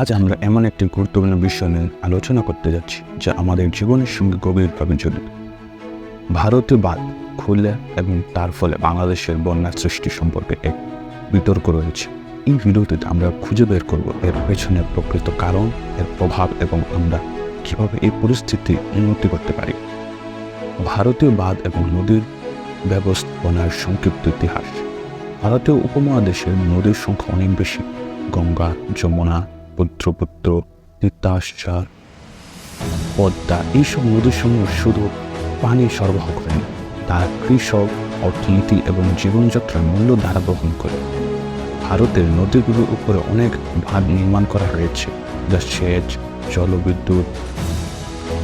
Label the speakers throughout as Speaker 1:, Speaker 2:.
Speaker 1: আজ আমরা এমন একটি গুরুত্বপূর্ণ বিষয় নিয়ে আলোচনা করতে যাচ্ছি, যা আমাদের জীবনের সঙ্গে গভীরভাবে জড়িত। ভারতীয় বাদ খুলে এবং তার ফলে বাংলাদেশের বন্যা সৃষ্টি সম্পর্কে এক বিতর্ক রয়েছে। এই ভিডিওতে আমরা খুঁজে বের করব এর পেছনে প্রকৃত কারণ, এর প্রভাব এবং আমরা কীভাবে এই পরিস্থিতি উন্নতি করতে পারি। ভারতীয় বাঁধ এবং নদীর ব্যবস্থাপনার সংক্ষিপ্ত ইতিহাস। ভারতীয় উপমহাদেশের নদীর সংখ্যা অনেক বেশি। গঙ্গা, যমুনা পুত্রপুত্র তিতাসার পদ্মা এইসব নদীর সমূহ শুধু পানি সরবরাহ করেন তারা কৃষক, অর্থনীতি এবং জীবনযাত্রার মূল্য ধারা বহন করে। ভারতের নদীগুলোর উপরে অনেক ভাগ নির্মাণ করা হয়েছে, যা সেচ, জলবিদ্যুৎ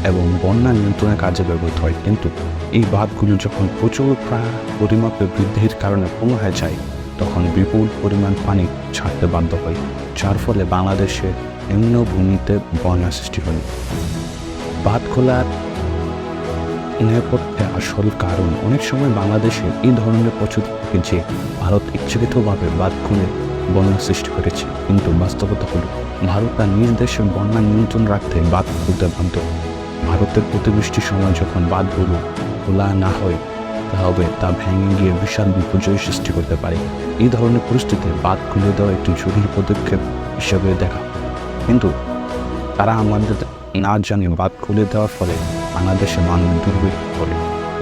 Speaker 1: এবং বন্যা নিয়ন্ত্রণের কাজে ব্যবহৃত হয়। কিন্তু এই বাঁধগুলো যখন প্রচুর প্রা- পরিমাপে বৃদ্ধির কারণে পূর্ণ হয়ে যায় তখন বিপুল পরিমাণ পানি ছাড়তে বাধ্য হয়, যার ফলে বাংলাদেশে নিম্ন ভূমিতে বন্যা সৃষ্টি হয়। বাঁধ খোলার নেপথ্যে আসল কারণ, অনেক সময় বাংলাদেশে এই ধরনের প্রচুর থাকে যে ভারত ইচ্ছাকৃতভাবে বাঁধ খুলে বন্যা সৃষ্টি করেছে। কিন্তু বাস্তবতা হল, ভারত তার নিজ দেশের বন্যা নিয়ন্ত্রণ রাখতে বাঁধ খুলতে বাধ্য। ভারতের অতিবৃষ্টির সময় যখন বাঁধগুলো খোলা না হয় তবে তা ভেঙে গিয়ে বিশাল বিপর্যয় সৃষ্টি করতে পারে। এই ধরনের পরিস্থিতিতে বাঁধ খুলে দেওয়া একটি জরুরি পদক্ষেপ হিসেবে দেখা। কিন্তু তারা আমাদের না জানে বাদ খুলে দেওয়ার ফলে বাংলাদেশে মানুষ দুর্ভিক্ষ করে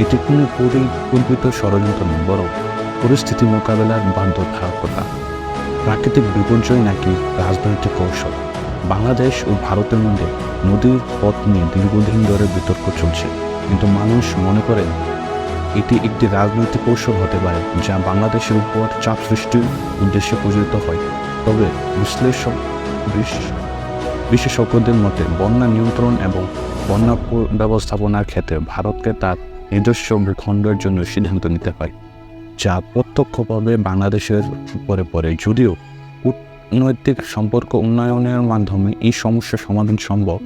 Speaker 1: এটি কোনো পরিকল্পিত ষড়যন্ত্র নয়, বরং পরিস্থিতি মোকাবেলার বাধ্যবাধকতা প্রাকৃতিক বিপর্যয় নাকি রাজনৈতিক কৌশল? বাংলাদেশ ও ভারতের মধ্যে নদীর পথ নিয়ে দীর্ঘদিন ধরে বিতর্ক চলছে। কিন্তু মানুষ মনে করে এটি একটি রাজনৈতিক কৌশল হতে পারে, যা বাংলাদেশের উপর চাপ সৃষ্টির উদ্দেশ্যে প্রযোজিত হয়। তবে বিশ্লেষক বিশ- বিশেষজ্ঞদের মতে, বন্যা নিয়ন্ত্রণ এবং বন্যা ব্যবস্থাপনার ক্ষেত্রে ভারতকে তার নিজস্ব ভূখণ্ডের জন্য সিদ্ধান্ত নিতে হয়, যা প্রত্যক্ষভাবে বাংলাদেশের উপরে পড়ে। যদিও কূটনৈতিক সম্পর্ক উন্নয়নের মাধ্যমে এই সমস্যার সমাধান সম্ভব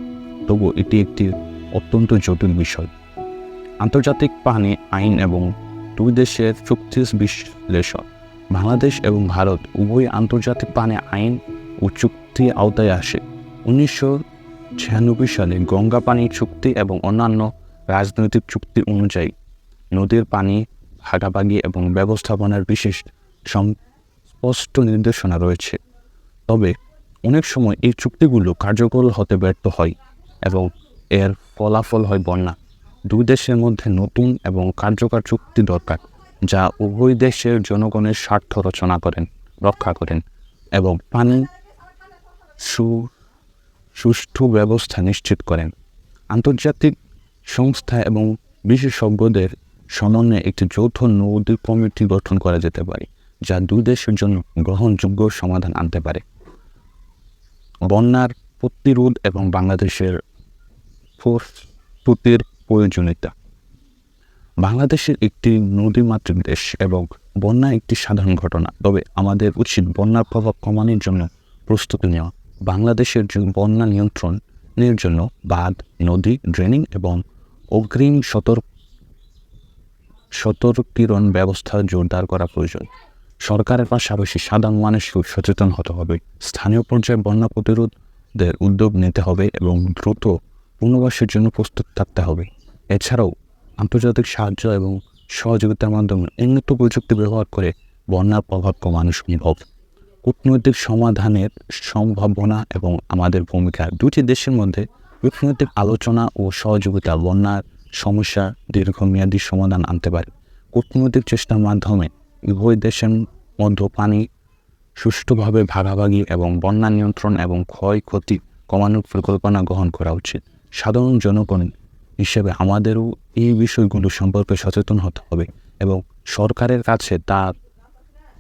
Speaker 1: তবু এটি একটি অত্যন্ত জটিল বিষয়। আন্তর্জাতিক পানি আইন এবং দুই দেশের চুক্তির বিশ্লেষণ। বাংলাদেশ এবং ভারত উভয় আন্তর্জাতিক পানি আইন ও চুক্তি আওতায় আসে। উনিশশো ছিয়ানব্বই সালে গঙ্গা পানি চুক্তি এবং অন্যান্য রাজনৈতিক চুক্তি অনুযায়ী নদীর পানি, ভাগাভাগি এবং ব্যবস্থাপনার বিশেষ স্পষ্ট নির্দেশনা রয়েছে। তবে অনেক সময় এই চুক্তিগুলো কার্যকর হতে ব্যর্থ হয় এবং এর ফলাফল হয় বন্যা। দুই দেশের মধ্যে নতুন এবং কার্যকর চুক্তি দরকার, যা উভয় দেশের জনগণের স্বার্থ রচনা করেন, রক্ষা করেন এবং পানি, সু, সুষ্ঠু ব্যবস্থা নিশ্চিত করেন। আন্তর্জাতিক সংস্থা এবং বিশেষজ্ঞদের সমন্বয়ে একটি যৌথ নদী কমিটি গঠন করা যেতে পারে, যা দুই দেশের জন্য গ্রহণযোগ্য সমাধান আনতে পারে। বন্যার প্রতিরোধ এবং বাংলাদেশের প্রস্তুতির প্রয়োজনীয়তা বাংলাদেশের একটি নদীমাতৃক দেশ এবং বন্যা একটি সাধারণ ঘটনা। তবে আমাদের উচিত বন্যার প্রভাব কমানোর জন্য প্রস্তুতি নেওয়া। বাংলাদেশের বন্যা নিয়ন্ত্রণের জন্য বাঁধ, নদী, ড্রেনিং এবং অগ্রিম সতর্ক সতর্কীকরণ ব্যবস্থা জোরদার করা প্রয়োজন। সরকারের পাশাপাশি সাধারণ মানুষকেও সচেতন হতে হবে। স্থানীয় পর্যায়ে বন্যা প্রতিরোধের উদ্যোগ নিতে হবে এবং দ্রুত পুনর্বাসের জন্য প্রস্তুত থাকতে হবে। এছাড়াও আন্তর্জাতিক সাহায্য এবং সহযোগিতার মাধ্যমে উন্নত প্রযুক্তি ব্যবহার করে বন্যার প্রভাব কমানো সম্ভব। কূটনৈতিক সমাধানের সম্ভাবনা এবং আমাদের ভূমিকা দুটি দেশের মধ্যে কূটনৈতিক আলোচনা ও সহযোগিতা বন্যার সমস্যা দীর্ঘমেয়াদী সমাধান আনতে পারে। কূটনৈতিক চেষ্টার মাধ্যমে উভয় দেশের মধ্যে পানি সুষ্ঠুভাবে ভাগাভাগি এবং বন্যা নিয়ন্ত্রণ এবং ক্ষয়ক্ষতি কমানোর পরিকল্পনা গ্রহণ করা উচিত। সাধারণ জনগণ হিসেবে আমাদেরও এই বিষয়গুলো সম্পর্কে সচেতন হতে হবে এবং সরকারের কাছে তার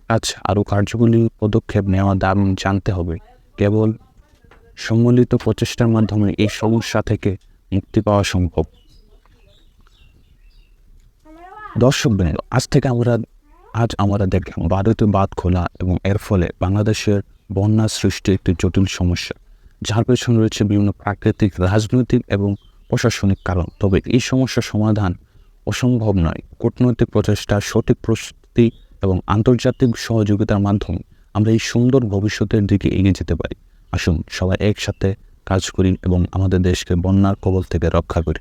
Speaker 1: কাছে আরও কার্যকরী পদক্ষেপ নেওয়া দাম জানতে হবে। কেবল সম্মিলিত প্রচেষ্টার মাধ্যমে এই সমস্যা থেকে মুক্তি পাওয়া সম্ভব। দর্শক বৃন্দ, আজ থেকে আমরা, আজ আমরা দেখলাম ভারতীয় বাঁধ খোলা এবং এর ফলে বাংলাদেশের বন্যা সৃষ্টি একটি জটিল সমস্যা। যার পেছনে রয়েছে বিভিন্ন প্রাকৃতিক, রাজনৈতিক এবং প্রশাসনিক কারণ। তবে এই সমস্যার সমাধান অসম্ভব নয়। কূটনৈতিক প্রচেষ্টা, সঠিক প্রস্তুতি এবং আন্তর্জাতিক সহযোগিতার মাধ্যমে আমরা এই সুন্দর ভবিষ্যতের দিকে এগিয়ে যেতে পারি। আসুন সবাই একসাথে কাজ করি এবং আমাদের দেশকে বন্যার কবল থেকে রক্ষা করি।